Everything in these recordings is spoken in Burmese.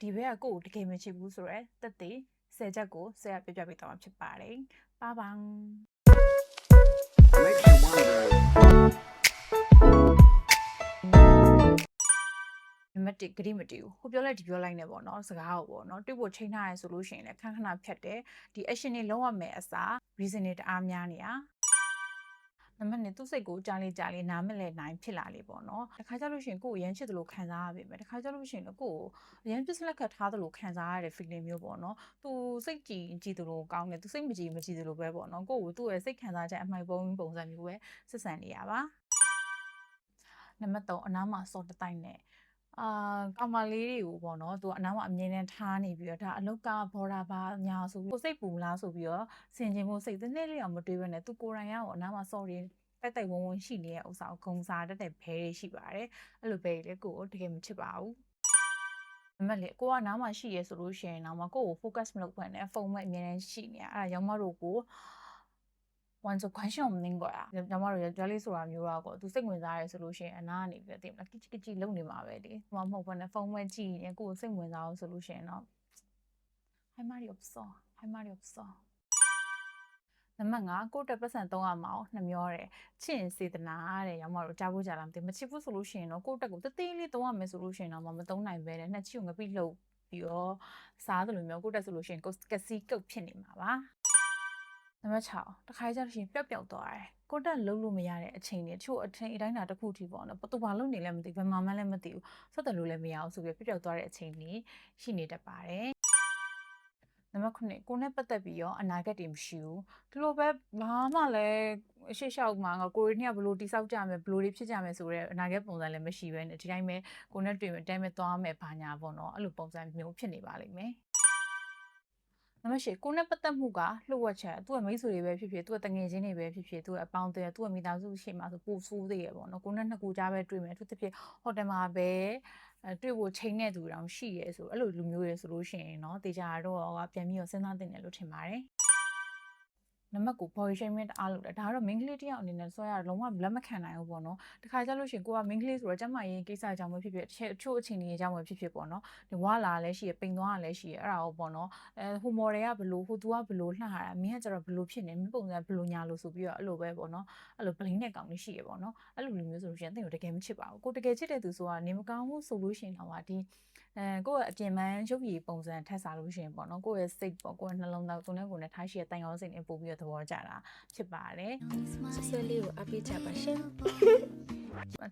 ဒီဘက်ကကိုယ့်ကိုတကယ်မချစ်ဘူးဆိုတော့တက်သေးဆယ်ချက်ကိုဆယ်ကပြပြပေးတော့မှာဖြစ်ပါတယ်ပါပါ Makes you wonder. နံပါတ်1ဂရိမတီဘူးဟိုပြောလိုက်ဒီပြောလိုက်နေပေါ့နော်စကားကိုပေါ့နော်တွေ့ဖို့ချိန်ထားရဲဆိုလို့ရှိရင်လည်းခဏခဏဖြတ်တယ်ဒီ action တွေလုံးဝမယ်အစား reason တွေတအားများနေတာ နံပါတ်2သူ့စိတ်ကိုကြားလေးကြားလေးနားမလဲနိုင်ဖြစ်လာလေပေါ့နော်တခါကြလို့ရှိရင်ကိုယ်ကိုရမ်းချစ်တယ်လို့ခံစားရပေမဲ့တခါကြလို့ရှိရင်လည်းကိုယ်ကိုရမ်းပစ္စလက်ခတ်ထားတယ်လို့ခံစားရတဲ့ feeling မျိုးပေါ့နော်သူစိတ်ကြည်ကြည်တယ်လို့ကောင်းတယ်သူစိတ်မကြည်မကြည်တယ်လို့ပဲပေါ့နော်ကိုယ့်ကိုသူ့ရဲ့စိတ်ခံစားချက်အမှိုက်ပုံးပုံစံမျိုးပဲဆက်ဆံနေရပါနံပါတ်3အနားမှာစော်တတိုက်နဲ့ အာကောင်မလေးတွေကိုပေါ့နော်သူကအနားမှာအမြင်နဲ့ထားနေပြီးတော့ဒါအလုတ်ကဘော်ဒါပါညာဆိုပြီးကိုစိတ်ပူလားဆိုပြီးတော့ဆင်ခြင်ဖို့စိတ်သနေ့လေးအောင်မတွေးဘဲနဲ့သူကိုယ်တိုင်ရောအနားမှာ sorry တိုက်တိုက်ဝုန်းဝုန်းရှိနေတဲ့ဥစ္စာကိုဂုံစားတတ်တဲ့ဘဲတွေရှိပါတယ်အဲ့လိုဘဲတွေလေကိုကိုတကယ်မချစ်ပါဘူးအမလေးကိုကနားမှာရှိရဲဆိုလို့ရှိရင်တော့မကိုကို focus မလုပ်ဘဲနဲ့ဖုန်းမဲ့အမြင်နဲ့ရှိနေရအဲ့ဒါရောင်မတို့ကို ဝန်ဆိုခွန်ရှောင်းမင်းကွာညီမတို့ရကြွလေးဆိုတာမျိုးတော့ကိုသူစိတ်ဝင်စားရဲဆိုလို့ရှိရင်အနာကနေပြီးတော့တင်မလားကိချီကိချီလုံနေမှာပဲလေဟိုမှမဟုတ်ဘဲနဲ့ဖုန်းမဲကြည့်ရင်ကိုယ်စိတ်ဝင်စားအောင်ဆိုလို့ရှိရင်တော့ဟိုင်မာရီအော့ဆောဟိုင်မာရီအော့ဆောနံပါတ်5ကိုတက်ပတ်စံသုံးရမအောင်နှမျောတယ်ချင့်စေတနာတဲ့ရောင်မတို့ကြားဖို့ကြလားမသိမချစ်ဘူးဆိုလို့ရှိရင်တော့ကိုတက်ကိုတသေးလေးသုံးရမယ်ဆိုလို့ရှိရင်တော့မသုံးနိုင်ပဲနဲ့နှစ်ချီကိုငပိလှုပ်ပြီးတော့စားသလိုမျိုးကိုတက်ဆိုလို့ရှိရင်ကိုကစီကုတ်ဖြစ်နေမှာပါ နံပါတ်6တခါကြလို့ရှိရင်ပျောက်ပျောက်သွားတယ်ကိုတက်လုံးလို့မရတဲ့အချိန်တွေတချို့အထင်အတိုင်းတာတစ်ခုထိပေါ့နော်ဘသူဘာလုပ်နေလဲမသိဘူးဘယ်မှာမှလည်းမသိဘူးဆက်တယ်လို့လည်းမရအောင်ဆိုပြီးပျောက်ပျောက်သွားတဲ့အချိန်တွေရှိနေတတ်ပါတယ်နံပါတ်9ကိုနဲ့ပတ်သက်ပြီးရောအနာဂတ်တွေမရှိဘူးဒီလိုပဲဘာမှလည်းအရှိရှောက်မှာငါကိုရီးယားဘယ်လိုတိဆောက်ကြမယ်ဘယ်လိုတွေဖြစ်ကြမယ်ဆိုတော့အနာဂတ်ပုံစံလည်းမရှိပဲနဲ့ဒီတိုင်းပဲကိုနဲ့တွေ့မယ်တိုင်းပဲသွားမယ်ဘာညာပေါ့နော်အဲ့လိုပုံစံမျိုးဖြစ်နေပါလိမ့်မယ် နံပါတ်၈ကိုနဲ့ပတ်သက်မှုကလှုပ်ဝက်ချက်သူ့ရဲ့မိတ်ဆွေတွေပဲဖြစ်ဖြစ်သူ့ရဲ့တငယ်ချင်းတွေပဲဖြစ်ဖြစ်သူ့ရဲ့အပေါင်းအသင်းသူ့ရဲ့မိသားစုရှိမှဆိုပိုဆိုးသေးရပေါ့နော်ကိုနဲ့နှစ်ခုကြားပဲတွေ့မယ်သူတစ်ဖြစ်ဟိုတယ်မှာပဲအဲတွေ့ဖို့ချိန်နေသူတောင်ရှိရဲဆိုအဲ့လိုလူမျိုးရဲဆိုလို့ရှိရင်เนาะတေချာတော့ကပြန်ပြီးတော့စဉ်းစားတင်တယ်လို့ထင်ပါတယ် နံပါတ်9 body shaming တအားလုပ်တယ်ဒါကတော့ main ကလေးတယောက်အနေနဲ့ဆွဲရလုံးဝလက်မခံနိုင်ဘူးပေါ့နော်တခါကြလို့ရှိရင်ကိုက main ကလေးဆိုတော့ကျမရင်ကိစ္စအကြောင်းပဲဖြစ်ဖြစ်အချို့အချိန်ကြီးအကြောင်းပဲဖြစ်ဖြစ်ပေါ့နော်ဒီဝါလာလည်းရှိရပိန်သွားလည်းရှိရအဲ့ဒါကိုပေါ့နော်အဲဟို model ကဘလို့ဟိုသူကဘလို့လှရတာမင်းကကျတော့ဘလို့ဖြစ်နေမင်းပုံစံဘလို့ညာလို့ဆိုပြီးတော့အဲ့လိုပဲပေါ့နော်အဲ့လို blame နဲ့ကောင်းလေးရှိရပေါ့နော်အဲ့လိုလူမျိုးဆိုလို့ရှိရင်အသိကိုတကယ်မချစ်ပါဘူးကိုတကယ်ချစ်တဲ့သူဆိုတာနေမကောင်းဘူးဆိုလို့ရှိရင်တော့ဒီအဲကိုယ့်ရဲ့အပြင်ပန်းရုပ်ရည်ပုံစံထက်စားလို့ရှိရင်ပေါ့နော်ကိုယ့်ရဲ့စိတ်ပေါ့ကိုယ့်ရဲ့နှလုံးသားကိုယ်နဲ့ကိုယ်နဲ့ထားရှိတဲ့တိုင်ရောစိတ်နဲ့ပို့ပြီးတော့သဘောကျတာဖြစ်ပါတယ် ဆွဆွလေးကိုအပိချပါရှင်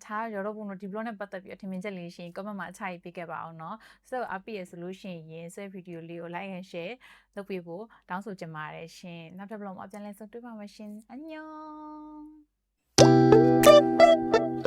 ထားရောတော့ဘုံတို့ဒီ blog နဲ့ပတ်သက်ပြီးအထင်မြင်ချက်လေးရှိရင် comment မှာအချရေးပေးခဲ့ပါအောင်เนาะဆိုတော့အပိရဆိုလို့ရှိရင်ဆွဲ video လေးကို like and share လုပ်ပေးဖို့တောင်းဆိုချင်ပါတယ်ရှင်နောက်တစ် blog မှာပြန်လည်ဆုံတွေ့ပါမယ်ရှင်အညော